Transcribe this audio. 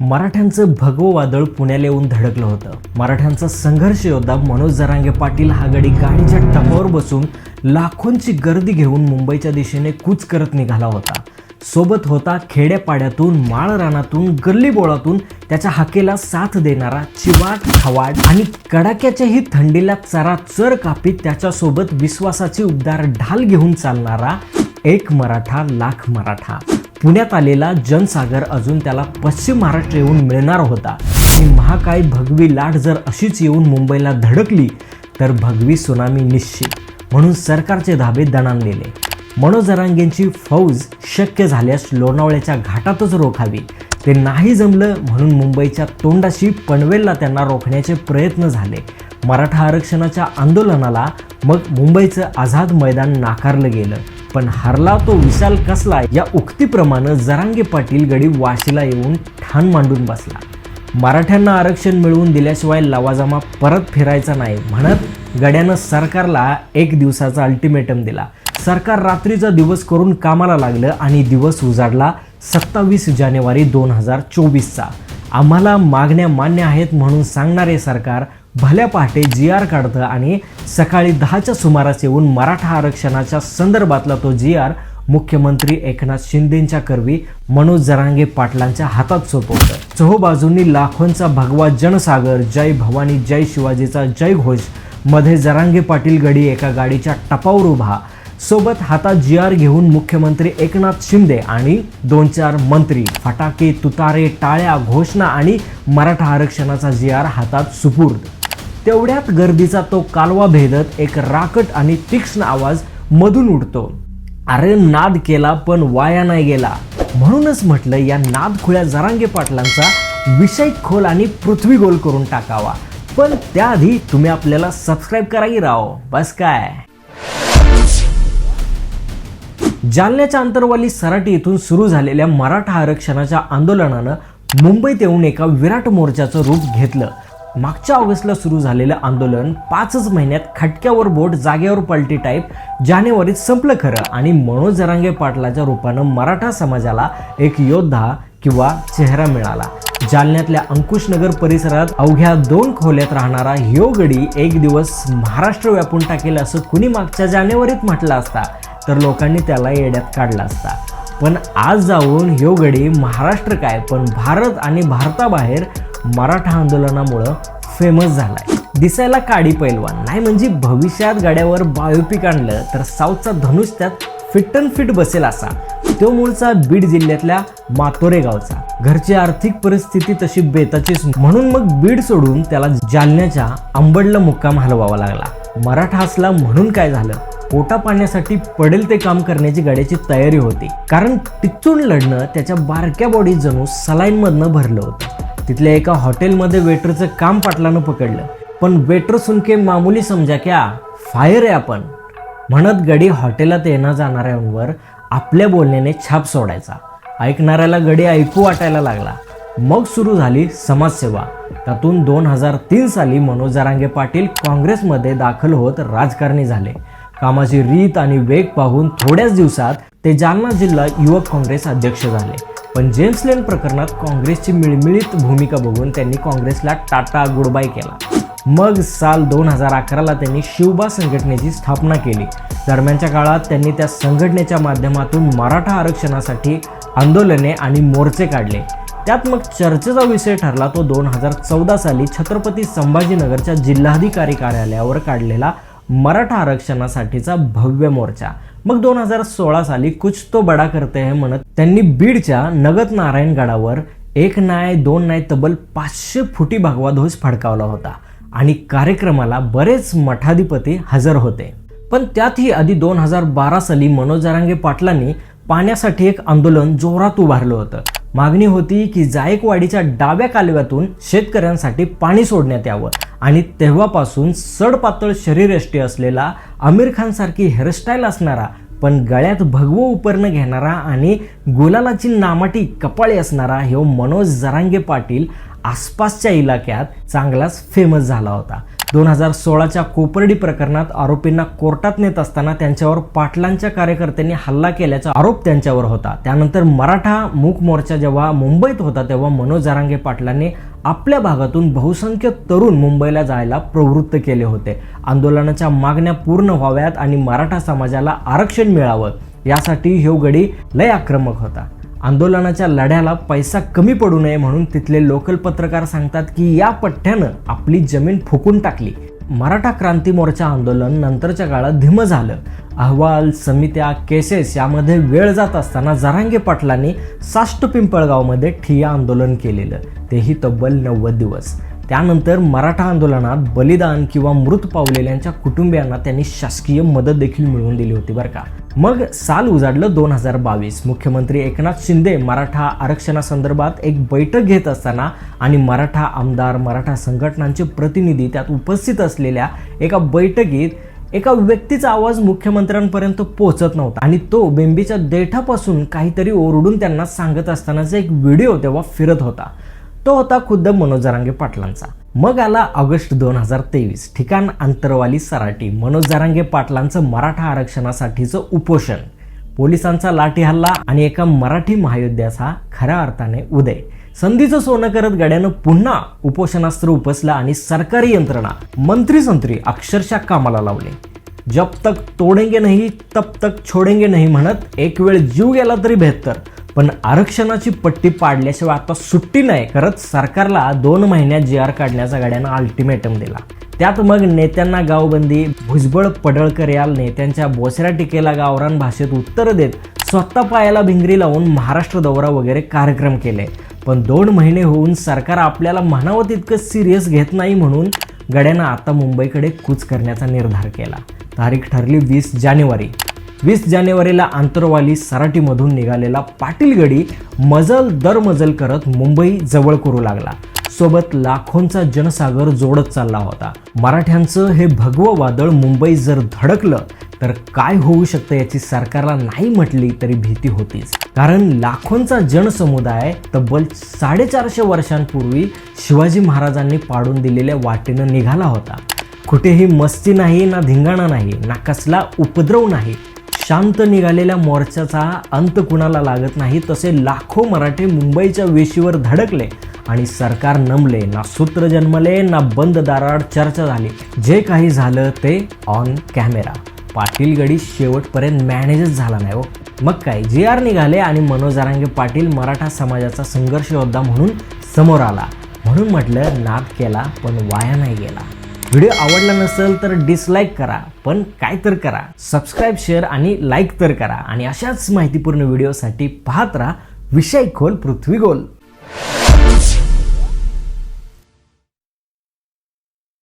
मराठ्यांचं भगवं वादळ पुण्याला येऊन धडकलं होतं. मराठ्यांचा संघर्ष योद्धा मनोज जरांगे पाटील हा गडी गाडीच्या टपावर बसून लाखोंची गर्दी घेऊन मुंबईच्या दिशेने कूच करत निघाला होता. सोबत होता खेड्यापाड्यातून माळरानातून गल्लीबोळातून त्याच्या हाकेला साथ देणारा चिवाट खवाड आणि कडाक्याच्याही थंडीला चरा चर कापीत त्याच्यासोबत विश्वासाची उबदार ढाल घेऊन चालणारा एक मराठा लाख मराठा. पुण्यात आलेला जनसागर अजून त्याला पश्चिम महाराष्ट्र येऊन मिळणार होता. आणि महाकाय भगवी लाट जर अशीच येऊन मुंबईला धडकली तर भगवी सुनामी निश्चित. म्हणून सरकारचे धाबे दणाणलेले मनोज जरांगेंची फौज शक्य झाल्यास लोणावळ्याच्या घाटातच रोखावी. ते नाही जमलं म्हणून मुंबईच्या तोंडाशी पनवेलला त्यांना रोखण्याचे प्रयत्न झाले. मराठा आरक्षणाच्या आंदोलनाला मग मुंबईचं आझाद मैदान नाकारलं गेलं. पण हरला तो विशाल कसला या उक्तीप्रमाणे जरांगे पाटील गडी वाशीला येऊन ठाण मांडून बसला. मराठ्यांना आरक्षण मिळवून दिल्याशिवाय लवाजमा परत फिरायचा नाही म्हणत गड्यानं सरकारला एक दिवसाचा अल्टिमेटम दिला. सरकार रात्रीचा दिवस करून कामाला लागलं आणि दिवस उजाडला सत्तावीस जानेवारी दोन हजार चोवीसचा. आम्हाला मागण्या मान्य आहेत म्हणून सांगणारे सरकार भल्या पहाटे जी आर काढतं आणि सकाळी दहाच्या सुमारास येऊन मराठा आरक्षणाच्या संदर्भातला तो जी आर मुख्यमंत्री एकनाथ शिंदेंच्या कर्वी मनोज जरांगे पाटलांच्या हातात सोपवतं. चहोबाजूंनी लाखोंचा भगवा जनसागर जय भवानी जय शिवाजीचा जय घोषमध्ये जरांगे पाटील गडी एका गाडीच्या टपावर उभा. सोबत हातात जी आर घेऊन मुख्यमंत्री एकनाथ शिंदे आणि दोन चार मंत्री फटाके तुतारे टाळ्या घोषणा आणि मराठा आरक्षणाचा जी आर हातात सुपूर्द तेवढ्यात गर्दीचा तो कालवा भेदत एक राकट आणि तीक्ष्ण आवाज मधून उडतो. अरे नाद केला पण वाया नाही गेला. म्हणूनच म्हटलं या नादखुळ्या जरांगे पाटलांचा विषय खोल आणि पृथ्वी गोल करून टाकावा. पण त्याआधी तुम्ही आपल्याला सबस्क्राईब कराही राहो. बस काय? जालन्याच्या अंतरवाली सराटी येथून सुरू झालेल्या मराठा आरक्षणाच्या आंदोलनानं मुंबईत येऊन एका विराट मोर्चाचं रूप घेतलं. मागच्या ऑगस्टला सुरू झालेलं आंदोलन पाचच महिन्यात खटक्यावर बोट जागेवर पलटी टाईप जानेवारीत संपलं खरं आणि मनोज जरांगे पाटलाच्या रूपानं मराठा समाजाला एक योद्धा किंवा चेहरा मिळाला. जालन्यातल्या अंकुशनगर परिसरात अवघ्या दोन खोल्यात राहणारा ह्यो गडी एक दिवस महाराष्ट्र व्यापून टाकेल असं कुणी मागच्या जानेवारीत म्हटलं असता तर लोकांनी त्याला येड्यात काढला असता. पण आज जाऊन ह्यो गडी महाराष्ट्र काय? पण भारत आणि भारताबाहेर मराठा आंदोलनामुळं फेमस झालाय. दिसायला काडी पैलवान नाही म्हणजे भविष्यात गाड्यावर बायोपिक आणलं तर साऊथचा धनुष त्यात फिट अँड फिट बसेल असा. तो मूळचा बीड जिल्ह्यातल्या मातोरे गावचा. घरची आर्थिक परिस्थिती तशी बेताचीच म्हणून मग बीड सोडून त्याला जालन्याच्या अंबडला मुक्काम हलवावा लागला. मराठा असला म्हणून काय झालं? पोटा पाण्यासाठी पडेल ते काम करण्याची गाड्याची तयारी होती. कारण टिचून लढणं त्याच्या बारक्या बॉडी जणू सलाईन मधनं भरलं होतं. तिथल्या एका हॉटेलमध्ये वेटरचं काम पाटलानं पकडलं. पण वेटर सुनके मामुली समजा क्या फायर आहे आपण. म्हणत गडी हॉटेलात येणं जाणाऱ्यांवर आपल्या बोलण्याने छाप सोडायचा. ऐकणाऱ्याला गडी ऐकू वाटायला लागला. मग सुरू झाली समाजसेवा. त्यातून दोन हजार तीन साली मनोज जरांगे पाटील काँग्रेसमध्ये दाखल होत राजकारणी झाले. कामाची रीत आणि वेग पाहून थोड्याच दिवसात ते जालना जिल्हा युवक काँग्रेस अध्यक्ष झाले. पण जेम्स लेन प्रकरणात काँग्रेसची मिळमिळीत भूमिका बघून त्यांनी काँग्रेसला टाटा गुडबाय केला. मग साल दोन हजार अकराला त्यांनी शिवबा संघटनेची स्थापना केली. दरम्यानच्या काळात त्यांनी त्या संघटनेच्या माध्यमातून मराठा आरक्षणासाठी आंदोलने आणि मोर्चे काढले. त्यात मग चर्चेचा विषय ठरला तो दोन हजार चौदा साली छत्रपती संभाजीनगरच्या जिल्हाधिकारी कार्यालयावर काढलेला मराठा आरक्षणासाठीचा भव्य मोर्चा. मग दोन हजार सोळा साली कुछ तो बडा करते है म्हणत त्यांनी बीडच्या नगत नारायणगडावर एक नाय दोन नाय तब्बल पाचशे फुटी भगवा ध्वज फडकावला होता. आणि कार्यक्रमाला बरेच मठाधिपती हजर होते. पण त्यातही आधी दोन हजार बारा साली मनोज जरांगे पाटलांनी पाण्यासाठी एक आंदोलन जोरात उभारलं होतं. मागणी होती की जायकवाडीच्या डाव्या कालव्यातून शेतकऱ्यांसाठी पाणी सोडण्यात यावं. आणि तेव्हापासून सडपातळ शरीरयष्टी असलेला आमिर खानसारखी हेअरस्टाईल असणारा पण गळ्यात भगवं उपरणं घेणारा आणि गुलालाची नामाटी कपाळी असणारा ह्यो मनोज जरांगे पाटील आसपासच्या इलाक्यात चांगलाच फेमस झाला होता. दोन हजार सोळाच्या कोपर्डी प्रकरणात आरोपींना कोर्टात नेत असताना त्यांच्यावर पाटलांच्या कार्यकर्त्यांनी हल्ला केल्याचा आरोप त्यांच्यावर होता. त्यानंतर मराठा मूक मोर्चा जेव्हा मुंबईत होता तेव्हा मनोज जरांगे पाटलांनी आपल्या भागातून बहुसंख्य तरुण मुंबईला जायला प्रवृत्त केले होते. आंदोलनाच्या मागण्या पूर्ण व्हाव्यात आणि मराठा समाजाला आरक्षण मिळावं यासाठी ह्यो लय आक्रमक होता. आंदोलनाच्या लढ्याला पैसा कमी पडू नये म्हणून तिथले लोकल पत्रकार सांगतात की या पठ्ठ्यानं आपली जमीन फुकून टाकली. मराठा क्रांती मोर्चा आंदोलन नंतरच्या काळात धीमं झालं. अहवाल समित्या केसेस यामध्ये वेळ जात असताना जरांगे पाटलांनी साष्ट पिंपळगावमध्ये ठिय्या आंदोलन केलेलं. तेही तब्बल नव्वद दिवस. त्यानंतर मराठा आंदोलनात बलिदान किंवा मृत पावलेल्यांच्या कुटुंबियांना त्यांनी शासकीय मदत देखील मिळवून दिली होती बरं का. मग साल उजाडलं दोन हजार बावीस. मुख्यमंत्री एकनाथ शिंदे मराठा आरक्षणासंदर्भात एक बैठक घेत असताना आणि मराठा आमदार मराठा संघटनांचे प्रतिनिधी त्यात उपस्थित असलेल्या एका बैठकीत एका व्यक्तीचा आवाज मुख्यमंत्र्यांपर्यंत पोहोचत नव्हता आणि तो बेंबीच्या देठापासून काहीतरी ओरडून त्यांना सांगत असतानाचा एक व्हिडिओ तेव्हा फिरत होता. तो होता खुद्द मनोज जरांगे पाटलांचा. मग आला ऑगस्ट दोन हजार तेवीस. ठिकाण अंतरवाली सराटी. मनोज जरांगे पाटलांचं मराठा आरक्षणासाठीचं उपोषण. पोलिसांचा लाठी हल्ला आणि एका मराठी महायोद्ध्याचा खऱ्या अर्थाने उदय. संधीचं सोनं करत गड्यानं पुन्हा उपोषणास्त्र उपसलं आणि सरकारी यंत्रणा. मंत्री संत्री अक्षरशः कामाला लावले. जब तक तोडेंगे नाही तब तक छोडेंगे नाही म्हणत एक वेळ जीव गेला तरी बेहतर. पण आरक्षणाची पट्टी पाडल्याशिवाय आता सुट्टी नाही. करत सरकारला दोन महिन्यात जी आर काढण्याचा गाड्यानं अल्टिमेटम दिला. त्यात मग नेत्यांना गावबंदी भुजबळ पडळकर या नेत्यांच्या बोसऱ्या टीकेला गावरान भाषेत उत्तर देत स्वतः पायाला भिंगरी लावून महाराष्ट्र दौरा वगैरे कार्यक्रम केले. पण दोन महिने होऊन सरकार आपल्याला म्हणावं तितकं सिरियस घेत नाही म्हणून गड्यानं आता मुंबईकडे कूच करण्याचा निर्धार केला. तारीख ठरली वीस जानेवारी. वीस जानेवारीला आंतरवाली सराटीमधून निघालेला पाटीलगडी मजल दर मजल करत मुंबई जवळ करू लागला. सोबत लाखोंचा जनसागर जोडत चालला होता. मराठ्यांचं हे भगवं वादळ मुंबई जर धडकलं तर काय होऊ शकतं याची सरकारला नाही म्हटली तरी भीती होतीच. कारण लाखोंचा जनसमुदाय तब्बल साडेचारशे वर्षांपूर्वी शिवाजी महाराजांनी पाडून दिलेल्या वाटेनं निघाला होता. कुठेही मस्ती नाही ना धिंगाणा नाही ना कसला उपद्रव नाही. शांत निघालेल्या मोर्चाचा अंत कुणाला लागत नाही तसे लाखो मराठे मुंबईच्या वेशीवर धडकले आणि सरकार नमले ना सूत्र जन्मले ना बंद दाराड चर्चा झाली. जे काही झालं ते ऑन कॅमेरा पाटील गडी शेवटपर्यंत मॅनेजच झाला नाही हो. मग काय जी आर निघाले आणि मनोज जरांगे पाटील मराठा समाजाचा संघर्ष योद्धा म्हणून समोर आला. म्हणून म्हटलं नाद केला पण वाया नाही गेला. व्हिडिओ आवडला नसेल तर डिसलाईक करा पण काय तर करा. सबस्क्राईब शेअर आणि लाईक तर करा. आणि अशाच माहितीपूर्ण व्हिडिओसाठी पाहत राहा विषय खोल पृथ्वी गोल.